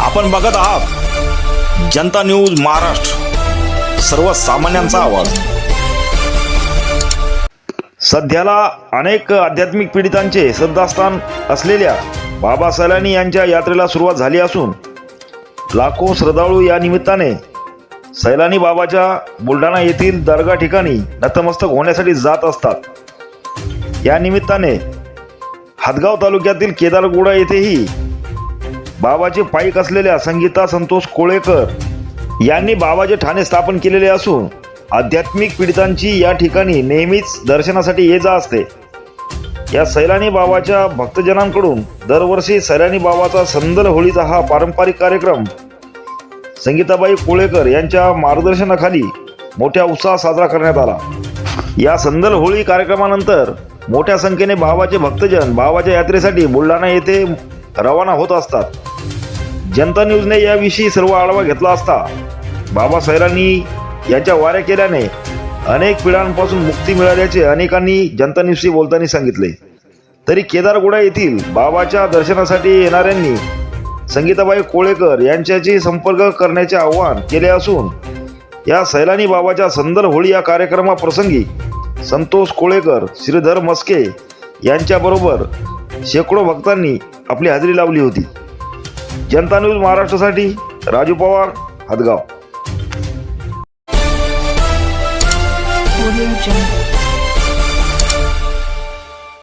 आपण बघत आहात. जनता न्यूज महाराष्ट्र. सर्वसामान्यांचा आवाज. सध्याला अनेक आध्यात्मिक पीडितांचे श्रद्धास्थान असलेल्या बाबा सैलानी यांच्या यात्रेला सुरुवात झाली असून लाखो श्रद्धाळू या निमित्ताने सैलानी बाबाच्या बुलढाणा येथील दर्गा ठिकाणी नतमस्तक होण्यासाठी जात असतात. या निमित्ताने हदगाव तालुक्यातील केदारगुडा येथेही बाबाचे पाईक असलेल्या संगीता संतोष कोळेकर यांनी बाबाचे ठाणे स्थापन केलेले असून आध्यात्मिक पीडितांची या ठिकाणी नेहमीच दर्शनासाठी ये जा असते. या सैलानी बाबाच्या भक्तजनांकडून दरवर्षी सैलानी बाबाचा संदल होळीचा हा पारंपरिक कार्यक्रम संगीताबाई कोळेकर यांच्या मार्गदर्शनाखाली मोठ्या उत्साहात साजरा करण्यात आला. या संदल होळी कार्यक्रमानंतर मोठ्या संख्येने बाबाचे भक्तजन बाबाच्या यात्रेसाठी बुलढाणा येथे रवाना होत असतात. जनता न्यूजने याविषयी सर्व आढावा घेतला असता. बाबा याच्या वाऱ्या केल्याने अनेक पिढ्यांपासून मुक्ती मिळाल्याचे अनेकांनी जनता न्यूजशी बोलताना सांगितले. तरी केदारगुडा येथील बाबाच्या दर्शनासाठी येणाऱ्यांनी संगीताबाई कोळेकर यांच्याशी संपर्क करण्याचे आवाहन केले असून या सैलानी बाबाच्या संदर होळी या कार्यक्रमाप्रसंगी संतोष कोळेकर श्रीधर मस्के यांच्याबरोबर शेकडो भक्तांनी आपली हजेरी लावली होती. जनता न्यूज महाराष्ट्रासाठी राजू पवार हदगाव.